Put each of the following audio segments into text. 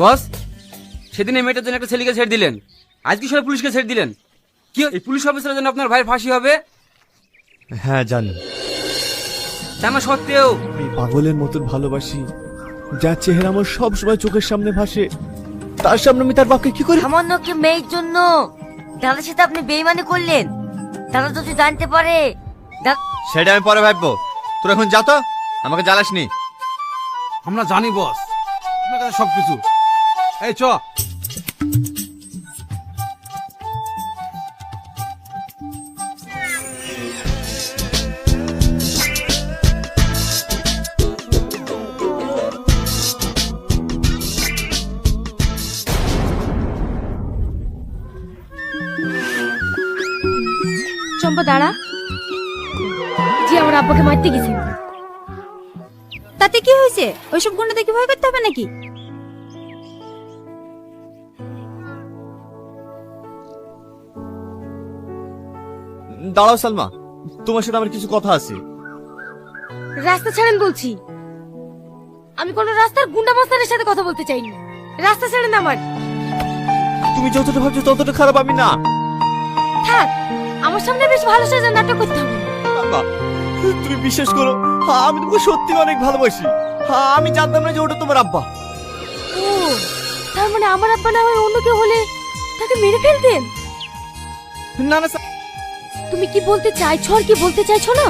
বস সেদিন এই মেয়েটার জন্য একটা ছেলেকে ছেড়ে দিলেন। আজকে সবাই পুলিশকে ছেড়ে দিলেন। কি এই পুলিশ অফিসারের জন্য আপনার ভাইয়ের ফাঁসি হবে? হ্যাঁ জানি। তা না সত্ত্বেও। আমি পাগলের মতন ভালোবাসি যার চেহারা আমার সব সময় চোখের সামনে ভাসে। তার সামনে আমি তার বাপকে কি করে? সামান্য কি মেয়ের জন্য? দাদার সাথে আপনি বেইমানি করলেন। দাদা যদি জানতে পারে। সেটা আমি পরে ভাববো। তোর এখন যা তো আমাকে জ্বালাসনি। আমরা জানি বস। আপনার কাছে সব কিছু এই, চ। চম্পা, দাঁড়া। জি আমার আব্বাকে মারতে গেছে। তাতে কি হয়েছে? ওইসব গুন্ডা দেখে ভয় করতে হবে নাকি? দাঁড়াও সালমা। তোমার সাথে আমার কিছু কথা আছে। রাস্তা ছাড়েন বলছি। আমি কোনো রাস্তার গুন্ডা মাস্তারের সাথে কথা বলতে চাইনি। রাস্তা ছাড়েন আমার। তুমি যতটা ভাবছ ততটা খারাপ আমি না। থাক আমার সামনে বেশ ভালো সাজা নাটক করতে হবে। না। আব্বা, তুমি বিশ্বাস করো হ্যাঁ, আমি তোমাকে সত্যি অনেক ভালোবাসি। আমি জানতাম না যে ওটা তোমার আব্বা। ও তার মানে আমার আব্বা না হয় অন্য কেউ হলে তাকে মেরে ফেলতেন? না না তুমি কি বলতে চাইছো আর কি বলতে চাইছো না?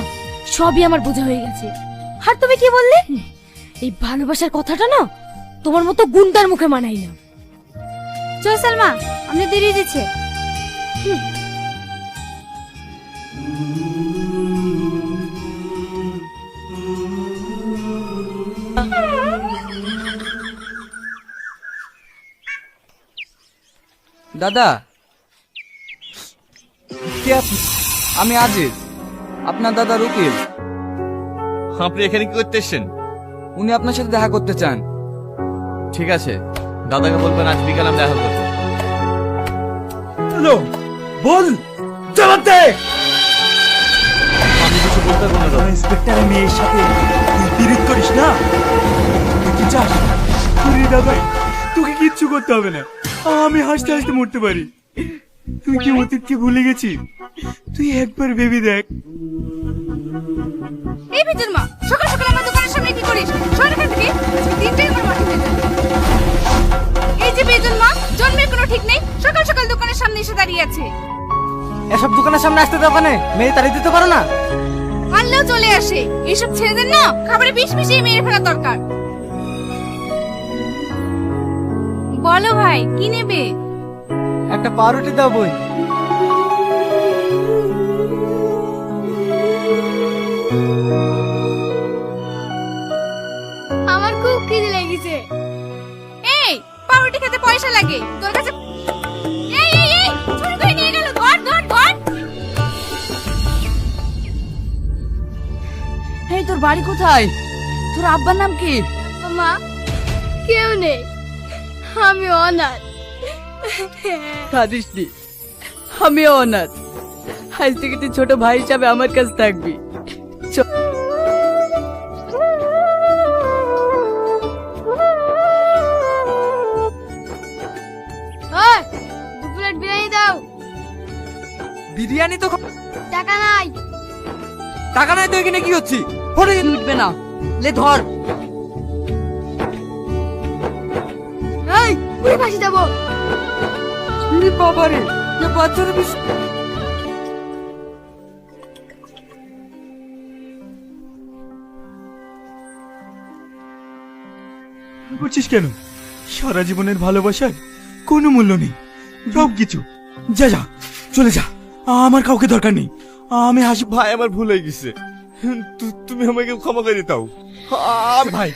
সবই আমার বোঝা হয়ে গেছে। আর তুমি কি বললে? এই ভালোবাসার কথাটা না তোমার মতো গুন্ডার মুখে মানাই না। চল সালমা আমি দেরি দিচ্ছে দাদা কে আপনি? আমি আজিজ আপনার দাদা রুকিল। আপনি এখানে কি করতে এসছেন? উনি আপনার সাথে দেখা করতে চান। ঠিক আছে দাদাকে বলবেন আজ বিকাল আমি দেখা করব। বল জবাব দে। আমি কিছু বলতে পারব না দাদা। ইন্সপেক্টরের মেয়ের সাথে তুই পিরিত করিস না? তুই কি চাস? তুই দাদা তোকে কিচ্ছু করতে হবে না। আমি হাসতে হাসতে মরতে পারি। তুই কি অতীতকে ভুলে গেছিস? তুই একবার ভেবে দেখ। এই বিজুর মা সকাল সকাল আমার দোকানের সামনে কি করিস? সর এখান থেকে আজকে আমার মাটি হয়ে যাবে এই যে বেজন মা জন্মের কোনো ঠিক নেই সকাল সকাল দোকানের সামনে এসে দাঁড়িয়ে আছে। এসব দোকানের সামনে আসতে দেবো না মেয়ে তাড়িয়ে দিতে পারো না? মারলেও চলে আসে। এইসব ছেলেদের না খাবারে বিষ মিশিয়ে মেরে ফেলা দরকার। বলো ভাই কি নেবে? একটা পাউরুটি দাও বই। আমার খুব খিদে লেগেছে। এই পাউরুটি খেতে পয়সা লাগে। তোর কাছে এই এই এই চুরি করে নিয়ে গেল। ধর ধর ধর। এই তোর বাড়ি কোথায়? তোর আব্বার নাম কি? মা কেউ নেই। আমি অনাথ। কাঁদিস নি আমি অনাথ। আজ থেকে তুই ছোট ভাই হিসাবে আমার কাছে থাকবি। বিরিয়ানি তো টাকা নাই। টাকা নাই তো এখানে কি হচ্ছে? ফোনে উঠবে না। লে ধর। এই পুরি ফাঁসি দেবো বাবারে এ বাচ্চারা বেশ করছিস কেন? সারা জীবনের ভালোবাসার কোনো মূল্য নেই। সব কিছু। যা যা চলে যা। আমার কাউকে দরকার নেই। আমি হাসি ভাই আমার ভুল হয়ে গেছে। তুমি আমাকে ক্ষমা করে দাও। ভাই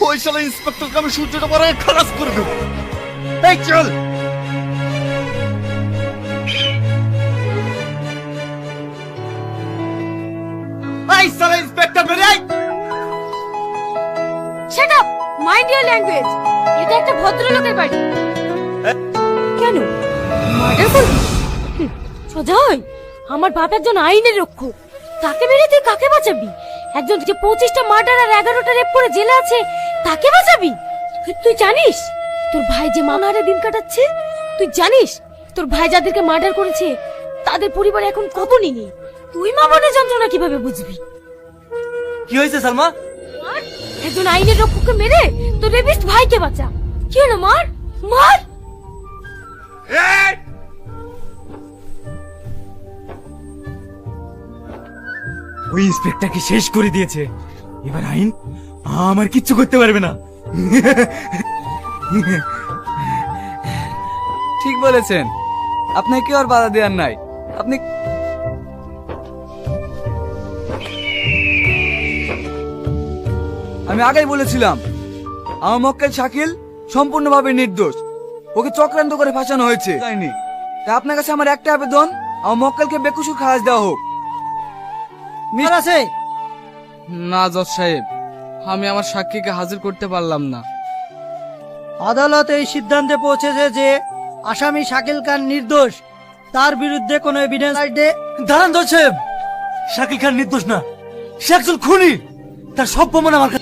ওই শালা ইন্সপেক্টরকে আমি সূর্যটা পরে খালাস করে দেবো। এই চল! এই ইওর ল্যাঙ্গুয়েজ এটা একটা ভদ্রলোকের বাড়ি। কেন? সোজা হয় আমার বাপ একজন আইনের রক্ষক। তাকে মেরে তুই কাকে বাঁচাবি? একজন যে পঁচিশটা মার্ডার আর এগারোটা রেপ করে জেলে আছে, তাকে বাঁচাবি? তুই জানিস, তোর ভাই যে মামারে দিন কাটাচ্ছে? তুই জানিস, তোর ভাই যাদেরকে মার্ডার করেছে, তাদের পরিবার এখন কত নিনি? তুই মামনের যন্ত্রণা কীভাবে বুঝবি? কি হয়েছে সালমা? একজন আইনের রক্ষককে মেরে তোর রেবিস্ট ভাইকে বাঁচা। কি হলো মার? মার? ওই ইন্সপেক্টরকে শেষ করে দিয়েছে। এবার আইন আমার কিচ্ছু করতে পারবে না। ঠিক বলেছেন। আপনাকে আর বাধা দেওয়ার নাই। আপনি আমি আগেই বলেছিলাম আমার মক্কেল শাকিল সম্পূর্ণভাবে নির্দোষ। ওকে চক্রান্ত করে ফাঁসানো হয়েছে। তাইনি তা আপনার কাছে আমার একটা আবেদন আমার মক্কেলকে বেকুসুর খালাস দেওয়া হোক। আছে না জজ সাহেব আমি আমার সাক্ষীকে হাজির করতে পারলাম না। আদালত এই সিদ্ধান্তে পৌঁছেছে যে আসামি শাকিল খান নির্দোষ। তার বিরুদ্ধে কোনো এভিডেন্স দাঁড়ান দোষ সাহেব! শাকিল খান নির্দোষ না। সে একজন খুনি! তার সব প্রমাণ আমার কাছে